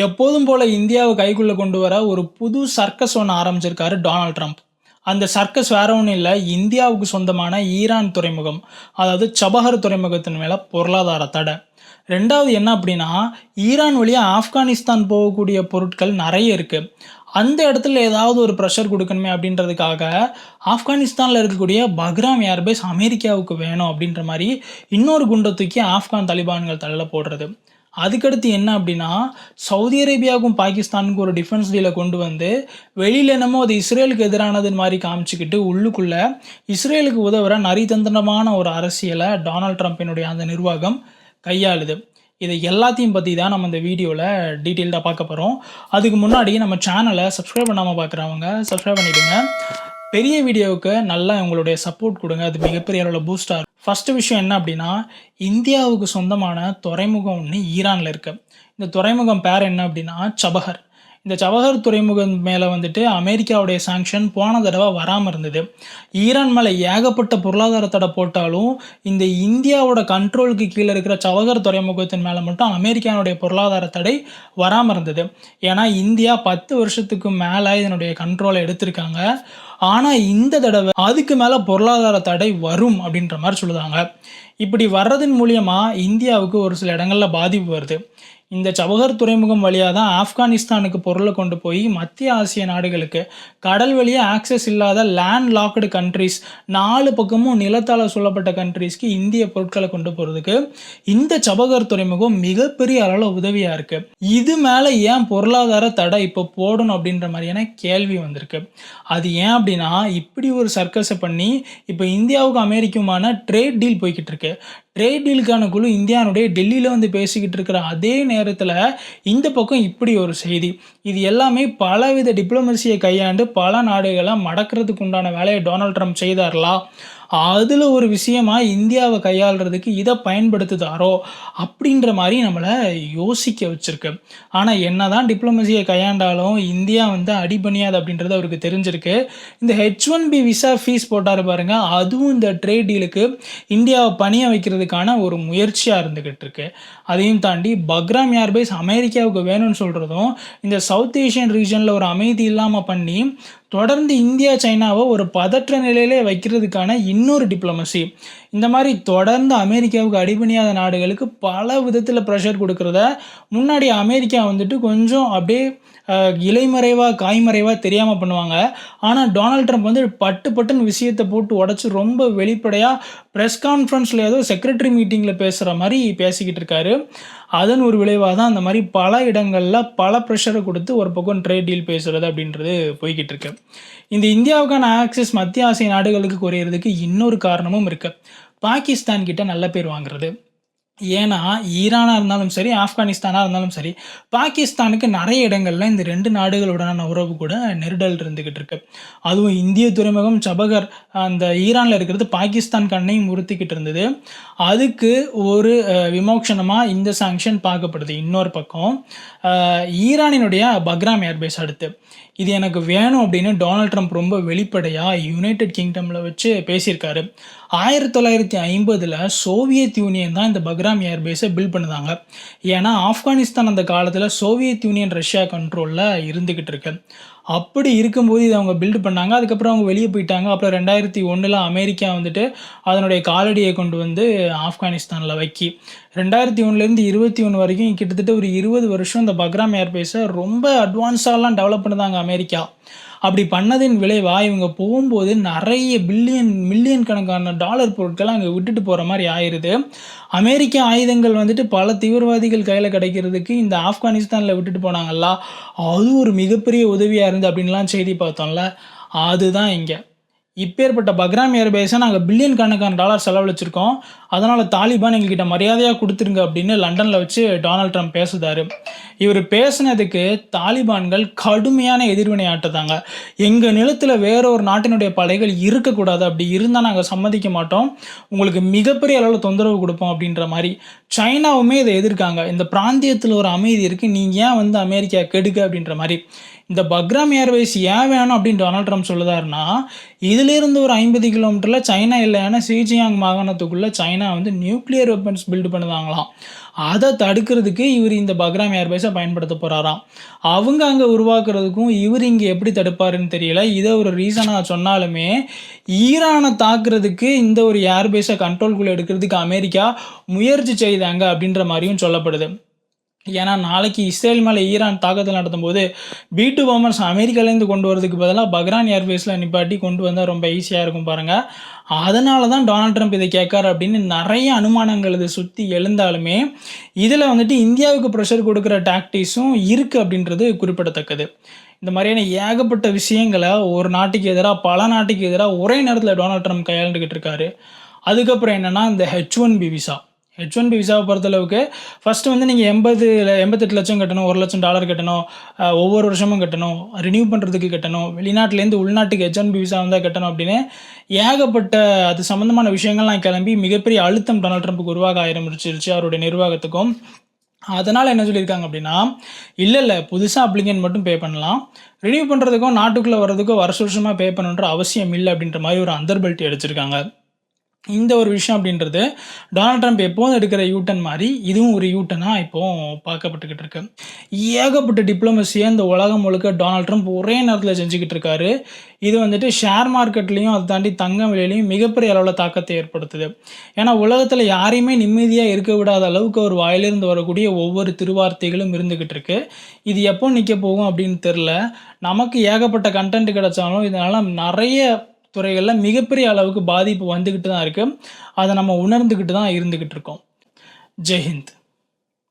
எப்போதும் போல இந்தியாவை கைக்குள்ளே கொண்டு வர ஒரு புது சர்க்கஸ் ஒன்று ஆரம்பிச்சிருக்காரு டொனால்ட் ட்ரம்ப். அந்த சர்க்கஸ் வேற ஒன்றும் இல்லை இந்தியாவுக்கு சொந்தமான ஈரான் துறைமுகம் அதாவது சபஹர் துறைமுகத்தின் மேலே பொருளாதார தடை. ரெண்டாவது என்ன அப்படின்னா ஈரான் வழியாக ஆப்கானிஸ்தான் போகக்கூடிய பொருட்கள் நிறைய இருக்குது அந்த இடத்துல ஏதாவது ஒரு ப்ரெஷர் கொடுக்கணுமே அப்படின்றதுக்காக ஆப்கானிஸ்தானில் இருக்கக்கூடிய பக்ராம் ஏர்பேஸ் அமெரிக்காவுக்கு வேணும் அப்படின்ற மாதிரி இன்னொரு குண்டை தூக்கி ஆப்கான் தலிபான்கள் தள்ள போடுறது. அதுக்கடுத்து என்ன அப்படின்னா சவுதி அரேபியாவுக்கும் பாகிஸ்தானுக்கும் ஒரு டிஃபென்ஸ் டீலை கொண்டு வந்து வெளியில் என்னமோ அது இஸ்ரேலுக்கு எதிரானது மாதிரி காமிச்சிக்கிட்டு உள்ளுக்குள்ளே இஸ்ரேலுக்கு உதவுற நரிதந்திரமான ஒரு அரசியலை டொனால்ட் ட்ரம்ப்பினுடைய அந்த நிர்வாகம் கையாளுது. இதை எல்லாத்தையும் பற்றி தான் நம்ம இந்த வீடியோவில் டீட்டெயில்டாக பார்க்க போகிறோம் அதுக்கு முன்னாடி நம்ம சேனலை சப்ஸ்கிரைப் பண்ணாமல் பார்க்குறவங்க சப்ஸ்கிரைப் பண்ணிவிடுங்க பெரிய வீடியோவுக்கு நல்லா உங்களுடைய சப்போர்ட் கொடுங்க. அது மிகப்பெரிய அளவில் பூஸ்டாக இருக்கும். ஃபஸ்ட்டு விஷயம் என்ன அப்படின்னா இந்தியாவுக்கு சொந்தமான துறைமுகம் ஒன்று ஈரானில் இருக்குது இந்த துறைமுகம் பேர் என்ன அப்படின்னா சபஹர். இந்த சபஹர் துறைமுகம் மேலே வந்துட்டு அமெரிக்காவுடைய சாங்ஷன் போன தடவை வராமல் இருந்தது. ஈரான் மேலே ஏகப்பட்ட பொருளாதார தடை போட்டாலும் இந்த இந்தியாவோட கண்ட்ரோலுக்கு கீழே இருக்கிற சபஹர் துறைமுகத்தின் மேலே மட்டும் அமெரிக்கானுடைய பொருளாதார தடை வராமல் இருந்தது. ஏன்னா இந்தியா பத்து வருஷத்துக்கு மேலே இதனுடைய கண்ட்ரோலை எடுத்திருக்காங்க. ஆனால் இந்த தடவை அதுக்கு மேலே பொருளாதார தடை வரும் அப்படின்ற மாதிரி சொல்லுதாங்க. இப்படி வர்றதன் மூலியமாக இந்தியாவுக்கு ஒரு சில இடங்களில் பாதிப்பு வருது. இந்த சபகர் துறைமுகம் வழியாக தான் ஆப்கானிஸ்தானுக்கு பொருளை கொண்டு போய் மத்திய ஆசிய நாடுகளுக்கு கடல் வழியாக ஆக்சஸ் இல்லாத லேண்ட் லாக்டு கண்ட்ரிஸ் நாலு பக்கமும் நிலத்தால் சொல்லப்பட்ட கண்ட்ரிஸ்க்கு இந்திய பொருட்களை கொண்டு போகிறதுக்கு இந்த சபகர் துறைமுகம் மிகப்பெரிய அளவில் உதவியாக இருக்குது இது மேலே ஏன் பொருளாதார தடை இப்போ போடணும் அப்படின்ற மாதிரியான கேள்வி வந்திருக்கு. அது ஏன் அப்படி அப்படின்னா இப்படி ஒரு சர்க்கஸை பண்ணி இப்போ இந்தியாவுக்கு அமெரிக்குமான ட்ரேட் டீல் போய்கிட்டு இருக்கு ட்ரேட் டீலுக்கான குழு இந்தியானுடைய டெல்லியில் வந்து பேசிக்கிட்டு இருக்கிற அதே நேரத்தில் இந்த பக்கம் இப்படி ஒரு செய்தி. இது எல்லாமே பலவித டிப்ளமசியை கையாண்டு பல நாடுகளை மடக்கிறதுக்கு உண்டான வேலையை டொனால்ட் ட்ரம்ப் செய்தார்களா அதில் ஒரு விஷயமா இந்தியாவை கையாளுறதுக்கு இதை பயன்படுத்துதாரோ? அப்படின்ற மாதிரி நம்மளை யோசிக்க வச்சுருக்கு. ஆனால் என்ன தான் டிப்ளமசியை கையாண்டாலும் இந்தியா வந்து அடிபணியாது அப்படின்றது அவருக்கு தெரிஞ்சிருக்கு. இந்த H one B visa fees போட்டார் பாருங்கள் அதுவும் இந்த ட்ரேட் டீலுக்கு இந்தியாவை பணிய வைக்கிறதுக்கான ஒரு முயற்சியாக இருந்துக்கிட்டு இருக்கு. அதையும் தாண்டி பக்ராம் ஏர்பேஸ் அமெரிக்காவுக்கு வேணும்னு சொல்கிறதும் இந்த சவுத் ஏஷியன் ரீஜனில் ஒரு அமைதி இல்லாமல் பண்ணி தொடர்ந்து இந்தியா சைனாவை ஒரு பதற்ற நிலையிலே வைக்கிறதுக்கான இன்னொரு டிப்ளமசி இந்த மாதிரி தொடர்ந்து அமெரிக்காவுக்கு அடிபணியாத நாடுகளுக்கு பல விதத்தில் ப்ரெஷர் கொடுக்குறத முன்னாடி அமெரிக்கா வந்துட்டு கொஞ்சம் அப்படியே இலைமறைவாக காய்மறைவாக தெரியாமல் பண்ணுவாங்க. ஆனால் டொனால்ட் ட்ரம்ப் வந்து பட்டு பட்டுன்னு விஷயத்தை போட்டு உடச்சி ரொம்ப வெளிப்படையாக ப்ரெஸ் கான்ஃபரன்ஸில் ஏதோ செக்ரட்டரி மீட்டிங்கில் பேசுகிற மாதிரி பேசிக்கிட்டு இருக்காரு. அதன் ஒரு விளைவாக தான் அந்த மாதிரி பல இடங்களில் பல ப்ரெஷரை கொடுத்து ஒரு பக்கம் ட்ரேட் டீல் பேசுகிறது அப்படின்றது போய்கிட்டு இருக்கு. இந்த இந்தியாவுக்கான ஆக்சஸ் மத்திய ஆசிய நாடுகளுக்கு குறையிறதுக்கு இன்னொரு காரணமும் இருக்குது பாகிஸ்தான் கிட்ட நல்ல பேர் வாங்குறது. ஏன்னா ஈரானாக இருந்தாலும் சரி ஆப்கானிஸ்தானாக இருந்தாலும் சரி பாகிஸ்தானுக்கு நிறைய இடங்களில் இந்த ரெண்டு நாடுகளுடனான உறவு கூட நெருடல் இருந்துக்கிட்டு இருக்கு. அதுவும் இந்திய துறைமுகம் சபகர் அந்த ஈரானில் இருக்கிறது பாகிஸ்தான் கண்ணையும் உறுத்திக்கிட்டு இருந்தது. அதுக்கு ஒரு விமோக்ஷனமாக இந்த சாங்ஷன் பார்க்கப்படுது. இன்னொரு பக்கம் ஈரானினுடைய பக்ராம் ஏர்பேஸ் அடுத்து. இது எனக்கு வேணும் அப்படின்னு டொனால்ட் ட்ரம்ப் ரொம்ப வெளிப்படையாக யுனைடெட் கிங்டமில் வச்சு பேசியிருக்காரு. ஆயிரத்தி தொள்ளாயிரத்தி ஐம்பதில் சோவியத் யூனியன் தான் இந்த பக்ராம் ஏர்பேஸை பில்ட் பண்ணுதாங்க. ஏன்னா ஆப்கானிஸ்தான் அந்த காலத்தில் சோவியத் யூனியன் ரஷ்யா கண்ட்ரோலில் இருந்துக்கிட்டு இருக்கு. அப்படி இருக்கும்போது இதை அவங்க பில்டு பண்ணாங்க. அதுக்கப்புறம் அவங்க வெளியே போயிட்டாங்க. அப்புறம் ரெண்டாயிரத்தி ஒன்றில் அமெரிக்கா வந்துட்டு அதனுடைய காலடியை கொண்டு வந்து ஆப்கானிஸ்தானில் வைக்கி. ரெண்டாயிரத்தி ஒன்றுலேருந்து இருபத்தி ஒன்று வரைக்கும் கிட்டத்தட்ட ஒரு இருபது வருஷம் இந்த பக்ராம் ஏர்பேஸை ரொம்ப அட்வான்ஸாலாம் டெவலப் பண்ணுதாங்க அமெரிக்கா. அப்படி பண்ணதின் விளைவாக இவங்க போகும்போது நிறைய பில்லியன் மில்லியன் கணக்கான டாலர் பொருட்களை அங்கே விட்டுட்டு போகிற மாதிரி ஆயிடுது அமெரிக்க ஆயுதங்கள் வந்துட்டு பல தீவிரவாதிகள் கையில் கிடைக்கிறதுக்கு இந்த ஆப்கானிஸ்தானில் விட்டுட்டு போனாங்கல்ல அது ஒரு மிகப்பெரிய உதவியாக இருந்து அப்படின்லாம் செய்தி பார்த்தோம்ல. அதுதான் இங்கே. இப்பேற்பட்ட பக்ராம் ஏர்பேஸை நாங்கள் பில்லியன் கணக்கான டாலர் செலவழிச்சிருக்கோம். அதனால் தாலிபான் எங்ககிட்ட மரியாதையாக கொடுத்துருங்க அப்படின்னு லண்டனில் வச்சு டொனால்ட் ட்ரம்ப் பேசுதாரு. இவர் பேசுனதுக்கு தாலிபான்கள் கடுமையான எதிர்வினை ஆட்டுதாங்க. எங்கள் நிலத்தில் வேற ஒரு நாட்டினுடைய படைகள் இருக்கக்கூடாது. அப்படி இருந்தால் நாங்கள் சம்மதிக்க மாட்டோம். உங்களுக்கு மிகப்பெரிய அளவில் தொந்தரவு கொடுப்போம் அப்படின்ற மாதிரி சைனாவுமே இதை எதிர்க்காங்க. இந்த பிராந்தியத்தில் ஒரு அமைதி இருக்குது நீங்கள் ஏன் வந்து அமெரிக்கா கெடுக்க அப்படின்ற மாதிரி. இந்த பக்ராம் ஏர்வேஸ் ஏன் வேணும் அப்படின்னு டொனால்ட் ட்ரம்ப் சொல்லுதாருன்னா இதிலிருந்து ஒரு ஐம்பது கிலோமீட்டரில் சைனா இல்லைன்னா சீஜியாங் மாகாணத்துக்குள்ளே சைனா வந்து நியூக்ளியர் வெப்பன்ஸ் பில்டு பண்ணுதாங்களாம். அதை தடுக்கிறதுக்கு இவர் இந்த பக்ராம் ஏர்பேஸை பயன்படுத்த போகிறாராம் அவங்க அங்கே உருவாக்குறதுக்கும் இவர் இங்கே எப்படி தடுப்பாருன்னு தெரியல. இதை ஒரு ரீசனாக சொன்னாலுமே ஈரானை தாக்குறதுக்கு இந்த ஒரு ஏர்பேஸை கண்ட்ரோல்குள்ளே எடுக்கிறதுக்கு அமெரிக்கா முயற்சி செய்தாங்க அப்படின்ற மாதிரியும் சொல்லப்படுது. ஏன்னா நாளைக்கு இஸ்ரேல் மேலே ஈரான் தாக்குதல் நடத்தும் போது பி பாம்பர்ஸ் அமெரிக்காலேருந்து கொண்டு வரதுக்கு பதிலாக பக்ரான் ஏர்வேஸில் நிப்பாட்டி கொண்டு வந்தால் ரொம்ப ஈஸியாக இருக்கும் பாருங்கள் அதனால தான் டொனால்ட் ட்ரம்ப் இதை கேட்காரு அப்படின்னு நிறைய அனுமானங்கள் இதை சுற்றி எழுந்தாலுமே இதில் வந்துட்டு இந்தியாவுக்கு ப்ரெஷர் கொடுக்குற டாக்டிஸும் இருக்குது அப்படின்றது குறிப்பிடத்தக்கது. இந்த மாதிரியான ஏகப்பட்ட விஷயங்களை ஒரு நாட்டுக்கு எதிராக பல நாட்டுக்கு எதிராக ஒரே நேரத்தில் டொனால்ட் ட்ரம்ப் கையாண்டுக்கிட்டு இருக்காரு. அதுக்கப்புறம் என்னென்னா இந்த H one B visa H one B விசாவை பொறுத்தளவுக்கு ஃபஸ்ட்டு வந்து நீங்கள் எண்பது எண்பத்தெட்டு லட்சம் கட்டணும் ஒரு லட்சம் டாலர் கட்டணும் ஒவ்வொரு வருஷமும் கட்டணும் ரினியூ பண்ணுறதுக்கு கட்டணும் வெளிநாட்டிலேருந்து உள்நாட்டுக்கு ஹெச் ஒன் பி விசா வந்தால் கட்டணும் அப்படின்னு ஏகப்பட்ட அது சம்மந்தமான விஷயங்கள்லாம் கிளம்பி மிகப்பெரிய அழுத்தம் டொனால்ட் ட்ரம்ப்புக்கு உருவாக ஆரம்பிச்சிருச்சு அவருடைய நிர்வாகத்துக்கும். அதனால் என்ன சொல்லியிருக்காங்க அப்படின்னா இல்லை இல்லை புதுசாக அப்ளிகன் மட்டும் பே பண்ணலாம். ரினியூ பண்ணுறதுக்கும் நாட்டுக்குள்ளே வர்றதுக்கும் வருஷ வருஷமாக பே பண்ணணுன்ற அவசியம் இல்லை அப்படின்ற மாதிரி ஒரு அந்தர்பல்ட்டி அடிச்சிருக்காங்க. இந்த ஒரு விஷயம் அப்படின்றது டொனால்ட் ட்ரம்ப் எப்போதும் எடுக்கிற யூட்டன் மாதிரி இதுவும் ஒரு யூட்டனாக இப்போது பார்க்கப்பட்டுக்கிட்டு இருக்கு. ஏகப்பட்ட டிப்ளமசியை இந்த உலகம் முழுக்க டொனால்ட் ட்ரம்ப் ஒரே நேரத்தில் செஞ்சுக்கிட்டு இருக்காரு. இது வந்துட்டு ஷேர் மார்க்கெட்லேயும் அதை தாண்டி தங்க விலையிலையும் மிகப்பெரிய அளவில் தாக்கத்தை ஏற்படுத்துது. ஏன்னா உலகத்தில் யாரையுமே நிம்மதியாக இருக்க விடாத அளவுக்கு ஒரு வாயிலிருந்து வரக்கூடிய ஒவ்வொரு திருவார்த்தைகளும் இருந்துக்கிட்டு இருக்கு. இது எப்போ நிற்க போகும் அப்படின்னு தெரில நமக்கு ஏகப்பட்ட கண்டென்ட் கிடைச்சாலும் இதனால் நிறைய துறைகளில் மிகப்பெரிய அளவுக்கு பாதிப்பு வந்துக்கிட்டு தான் இருக்குது அதை நம்ம உணர்ந்துக்கிட்டு தான் இருந்துக்கிட்டு இருக்கோம். ஜெய்ஹிந்த்